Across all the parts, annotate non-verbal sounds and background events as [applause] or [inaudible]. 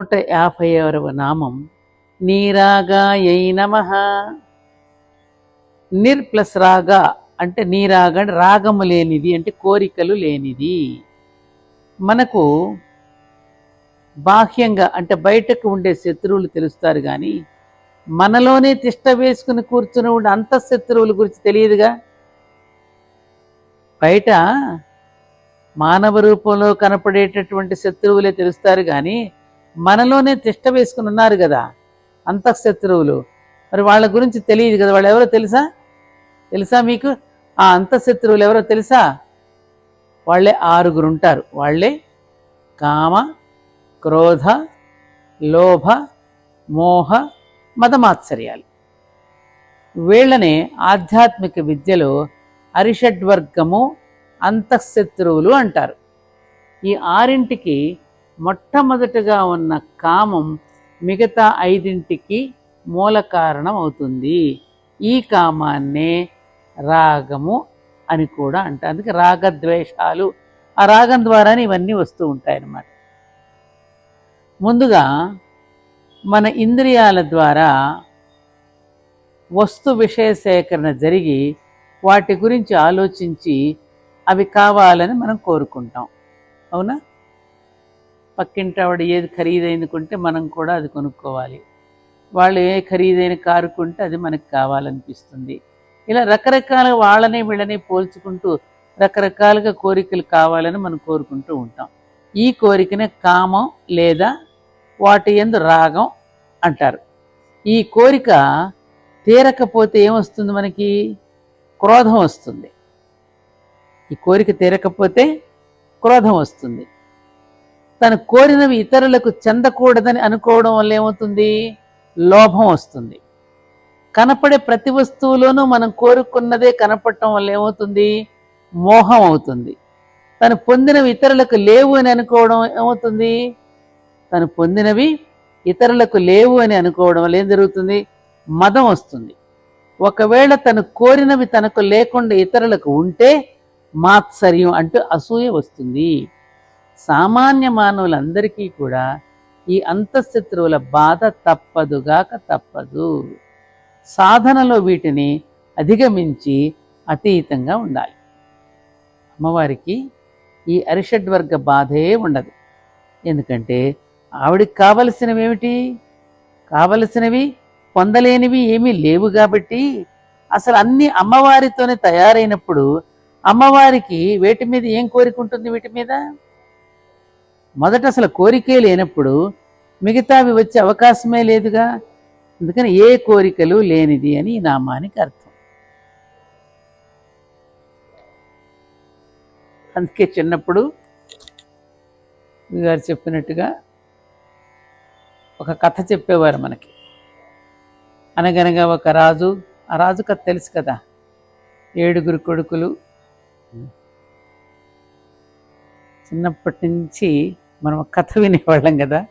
నూట యాభై ఆరవ నామం. నీరాగాయై నమ. నిర్ ప్లస్ రాగా అంటే నీరాగ అంటే రాగము లేనిది అంటే కోరికలు లేనిది. మనకు బాహ్యంగా అంటే బయటకు ఉండే శత్రువులు తెలుస్తారు కానీ మనలోనే తిష్ట వేసుకుని కూర్చుని ఉండే అంత శత్రువుల గురించి తెలియదుగా? బయట మానవ రూపంలో కనపడేటటువంటి శత్రువులే తెలుస్తారు కానీ మనలోనే తిష్ట వేసుకుని ఉన్నారు కదా అంతఃశత్రువులు. మరి వాళ్ళ గురించి తెలియదు కదా వాళ్ళు ఎవరో తెలుసా? తెలుసా మీకు? ఆ అంతఃశత్రువులు ఎవరో తెలుసా? వాళ్ళే ఆరుగురు ఉంటారు. వాళ్ళే కామ క్రోధ లోభ మోహ మతమాత్సర్యాలు వీళ్ళనే ఆధ్యాత్మిక విద్యలో అరిషడ్వర్గము అంతఃశత్రువులు అంటారు. ఈ ఆరింటికి మొట్టమొదటగా ఉన్న కామం మిగతా ఐదింటికి మూల కారణం అవుతుంది ఈ కామాన్నే రాగము అని కూడా అంటారు. అందుకే రాగద్వేషాలు ఆ రాగం ద్వారానే ఇవన్నీ వస్తూ ఉంటాయన్నమాట. ముందుగా మన ఇంద్రియాల ద్వారా వస్తు విషయ సేకరణ జరిగి వాటి గురించి ఆలోచించి అవి కావాలని మనం కోరుకుంటాం. అవునా? పక్కింటి ఆవిడ ఏది ఖరీదైంది కొంటే మనం కూడా అది కొనుక్కోవాలి. వాళ్ళు ఏ ఖరీదైన కారు కొంటే అది మనకు కావాలనిపిస్తుంది. ఇలా రకరకాల వాళ్ళని వీళ్ళని పోల్చుకుంటూ రకరకాలుగా కోరికలు కావాలని మనం కోరుకుంటూ ఉంటాం. ఈ కోరికనే కామం లేదా వాటి ఎందు రాగం అంటారు. ఈ కోరిక తీరకపోతే ఏమొస్తుంది మనకి? క్రోధం వస్తుంది. ఈ కోరిక తీరకపోతే క్రోధం వస్తుంది. తను కోరినవి ఇతరులకు చెందకూడదని అనుకోవడం వల్ల ఏమవుతుంది? లోభం వస్తుంది. కనపడే ప్రతి వస్తువులోనూ మనం కోరుకున్నదే కనపడటం వల్ల ఏమవుతుంది? మోహం అవుతుంది. తను పొందినవి ఇతరులకు లేవు అని అనుకోవడం ఏమవుతుంది? తను పొందినవి ఇతరులకు లేవు అని అనుకోవడం వల్ల ఏం జరుగుతుంది? మదం వస్తుంది. ఒకవేళ తను కోరినవి తనకు లేకుండా ఇతరులకు ఉంటే మాత్సర్యం అంటూ అసూయ వస్తుంది. సామాన్య మానవులందరికీ కూడా ఈ అంతఃశత్రువుల బాధ తప్పదుగాక తప్పదు. సాధనలో వీటిని అధిగమించి అతీతంగా ఉండాలి. అమ్మవారికి ఈ అరిషడ్వర్గ బాధే ఉండదు. ఎందుకంటే ఆవిడికి కావలసినవి ఏమిటి కావలసినవి పొందలేనివి ఏమీ లేవు కాబట్టి అసలు అన్ని అమ్మవారితోనే తయారైనప్పుడు అమ్మవారికి వేటి మీద ఏం కోరిక ఉంటుంది వీటి మీద? మొదట అసలు కోరికే లేనప్పుడు మిగతావి వచ్చే అవకాశమే లేదుగా? అందుకని ఏ కోరికలు లేనిది అని ఈ నామానికి అర్థం. అందుకే చిన్నప్పుడు గారు చెప్పినట్టుగా ఒక కథ చెప్పేవారు మనకి. అనగనగా ఒక రాజు ఆ రాజు కథ తెలుసు కదా? ఏడుగురు కొడుకులు. చిన్నప్పటి నుంచి మనం కథ వినేవాళ్ళం కదా.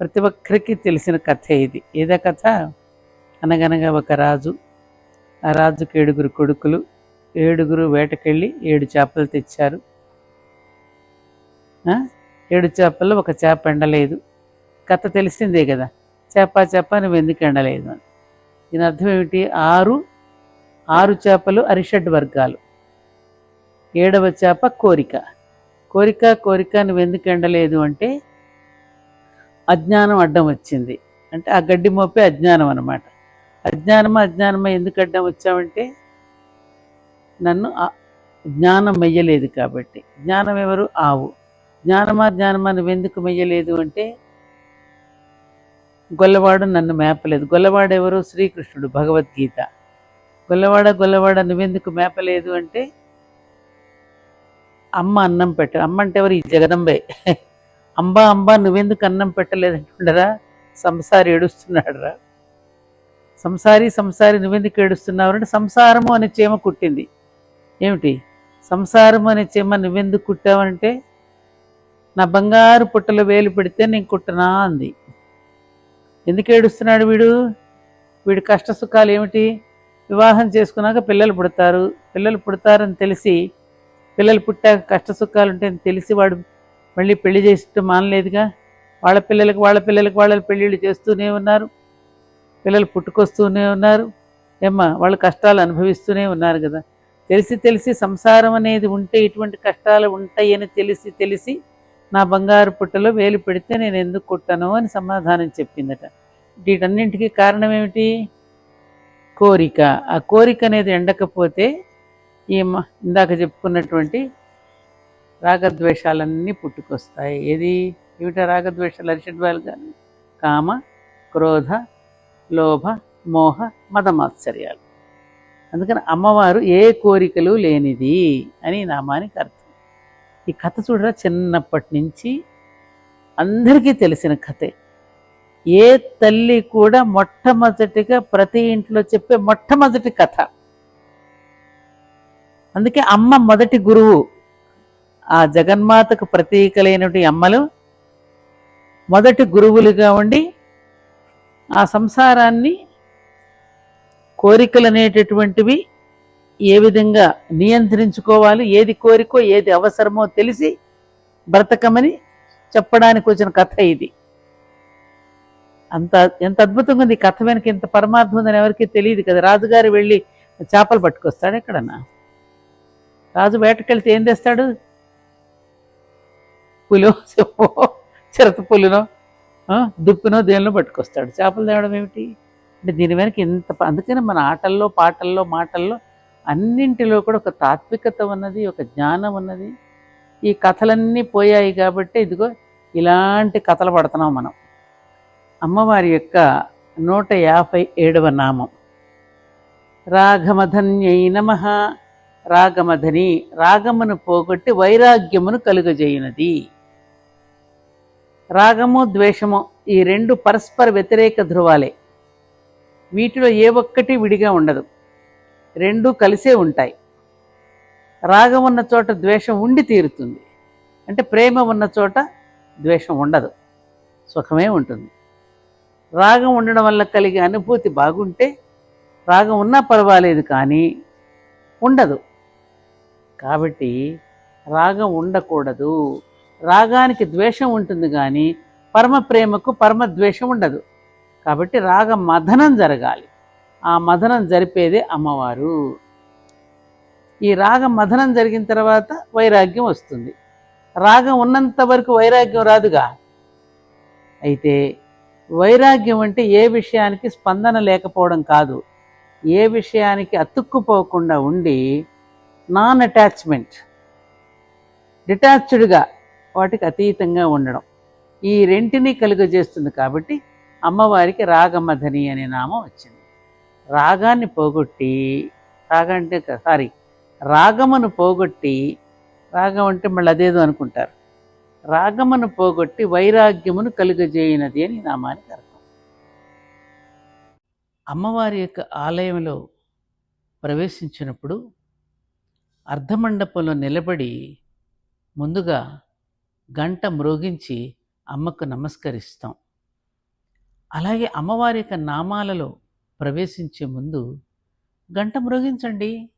ప్రతి ఒక్కరికి తెలిసిన కథ ఇది. ఏదో కథ? అనగనగా ఒక రాజు ఆ రాజుకి ఏడుగురు కొడుకులు ఏడుగురు వేటకెళ్ళి ఏడు చేపలు తెచ్చారు. ఏడు చేపల్లో ఒక చేప ఎండలేదు. కథ తెలిసిందే కదా. చేప చేప నువ్వు ఎందుకు ఎండలేదు అని. దీని అర్థం ఏమిటి? ఆరు ఆరు చేపలు అరిషడ్ వర్గాలు ఏడవ చేప కోరిక. కోరిక కోరిక నువ్వు ఎందుకు ఎండలేదు అంటే అజ్ఞానం అడ్డం వచ్చింది. అంటే ఆ గడ్డి మోపే అజ్ఞానం అనమాట అజ్ఞానమా అజ్ఞానమా ఎందుకు అడ్డం వచ్చావంటే నన్ను జ్ఞానం మెయ్యలేదు కాబట్టి. జ్ఞానం ఎవరు? ఆవు. జ్ఞానమా జ్ఞానమా నువ్వెందుకు మెయ్యలేదు అంటే గొల్లవాడు నన్ను మేపలేదు. గొల్లవాడు ఎవరు శ్రీకృష్ణుడు భగవద్గీత. గొల్లవాడ గొల్లవాడ నువ్వెందుకు మేపలేదు అంటే అమ్మ అన్నం పెట్ట అమ్మ అంటే ఎవరు? ఈ జగదంబే. [laughs] అంబా అంబా నువ్వెందుకు అన్నం పెట్టలేదంటుండరా? సంసారి ఏడుస్తున్నాడురా. సంసారి సంసారి నువ్వెందుకు ఏడుస్తున్నావు అంటే సంసారము అనే చీమ కుట్టింది. ఏమిటి? సంసారము అనే చీమ నువ్వెందుకు కుట్టావంటే నా బంగారు పుట్టలో వేలు పెడితే నేను కుట్టనా అంది. ఎందుకు ఏడుస్తున్నాడు వీడు? వీడి కష్ట సుఖాలు ఏమిటి? వివాహం చేసుకున్నాక పిల్లలు పుడతారు. పిల్లలు పుడతారని తెలిసి పిల్లలు పుట్టాక కష్ట సుఖాలు ఉంటాయని తెలిసి వాడు మళ్ళీ పెళ్ళి చేసి మానలేదుగా. వాళ్ళ పిల్లలకు వాళ్ళ పిల్లలకు వాళ్ళ పెళ్ళిళ్ళు చేస్తూనే ఉన్నారు. పిల్లలు పుట్టుకొస్తూనే ఉన్నారు. ఏమ్మా వాళ్ళు కష్టాలు అనుభవిస్తూనే ఉన్నారు కదా. తెలిసి తెలిసి సంసారం అనేది ఉంటే ఇటువంటి కష్టాలు ఉంటాయని తెలిసి తెలిసి నా బంగారు పుట్టలో వేలు పెడితే నేను ఎందుకు కొట్టాను అని సమాధానం చెప్పిందట. వీటన్నింటికి కారణం ఏమిటి? కోరిక. ఆ కోరిక అనేది ఎండకపోతే ఈ మ- ఇందాక చెప్పుకున్నటువంటి రాగద్వేషాలన్నీ పుట్టుకొస్తాయి. ఏది? ఏమిటా రాగద్వేషాలు? అరిషడ్వాలు కానీ కామ క్రోధ లోభ మోహ మతమాత్సర్యాలు అందుకని అమ్మవారు ఏ కోరికలు లేనిది అని నామానికి అర్థం. ఈ కథ చూడరా? చిన్నప్పటి నుంచి అందరికీ తెలిసిన కథే. ఏ తల్లి కూడా మొట్టమొదటిగా ప్రతి ఇంట్లో చెప్పే మొట్టమొదటి కథ. అందుకే అమ్మ మొదటి గురువు. ఆ జగన్మాతకు ప్రతీకలైనటువంటి అమ్మలు మొదటి గురువులుగా ఉండి ఆ సంసారాన్ని కోరికలు అనేటటువంటివి ఏ విధంగా నియంత్రించుకోవాలి ఏది కోరికో ఏది అవసరమో తెలిసి బ్రతకమని చెప్పడానికి వచ్చిన కథ ఇది. అంత ఎంత అద్భుతంగా ఉంది ఈ కథ వెనక ఇంత పరమార్థం ఉందని ఎవరికీ తెలియదు కదా. రాజుగారు వెళ్ళి చేపలు పట్టుకొస్తాడు ఎక్కడన్నా? రాజు వేటకెళ్తే ఏం తెస్తాడు? పులో చెప్పో చిరత పులినో దుప్పినో దేనిలో పట్టుకొస్తాడు. చేపలు తేవడం ఏమిటి? అంటే దీని వెనక ఇంత అందుకని మన ఆటల్లో పాటల్లో మాటల్లో అన్నింటిలో కూడా ఒక తాత్వికత ఉన్నది ఒక జ్ఞానం ఉన్నది. ఈ కథలన్నీ పోయాయి కాబట్టి ఇదిగో ఇలాంటి కథలు పడుతున్నాం మనం. అమ్మవారి యొక్క నూట యాభై ఏడవ నామం. రాఘమధన్యై నమ. రాగమధని రాగమును పోగొట్టి వైరాగ్యమును కలుగజేయునది. రాగము ద్వేషము ఈ రెండు పరస్పర వ్యతిరేక ధ్రువాలే వీటిలో ఏ ఒక్కటి విడిగా ఉండదు. రెండు కలిసే ఉంటాయి. రాగం ఉన్న చోట ద్వేషం ఉండి తీరుతుంది. అంటే ప్రేమ ఉన్న చోట ద్వేషం ఉండదు. సుఖమే ఉంటుంది. రాగం ఉండడం వల్ల కలిగే అనుభూతి బాగుంటే రాగం ఉన్నా పర్వాలేదు కానీ ఉండదు. కాబట్టి రాగం ఉండకూడదు. రాగానికి ద్వేషం ఉంటుంది కానీ పరమ ప్రేమకు పరమ ద్వేషం ఉండదు. కాబట్టి రాగ మథనం జరగాలి. ఆ మథనం జరిపేదే అమ్మవారు. ఈ రాగ మథనం జరిగిన తర్వాత వైరాగ్యం వస్తుంది. రాగం ఉన్నంత వరకు వైరాగ్యం రాదుగా? అయితే వైరాగ్యం అంటే ఏ విషయానికి స్పందన లేకపోవడం కాదు. ఏ విషయానికి అతుక్కుపోకుండా ఉండి నాన్ అటాచ్మెంట్ డిటాచ్డ్గా వాటికి అతీతంగా ఉండడం. ఈ రెంటిని కలుగజేస్తుంది కాబట్టి అమ్మవారికి రాగమధని అనే నామం వచ్చింది. రాగాన్ని పోగొట్టి రాగం అంటే సారీ రాగమును పోగొట్టి రాగం అంటే మళ్ళీ అదేదో అనుకుంటారు. రాగమును పోగొట్టి వైరాగ్యమును కలుగజేయినది అని నామానికి అర్థం. అమ్మవారి యొక్క ఆలయంలో ప్రవేశించినప్పుడు అర్ధమండపంలో నిలబడి ముందుగా గంట మ్రోగించి అమ్మకు నమస్కరిస్తాం. అలాగే అమ్మవారి యొక్క నామాలలో ప్రవేశించే ముందు గంట మ్రోగించండి.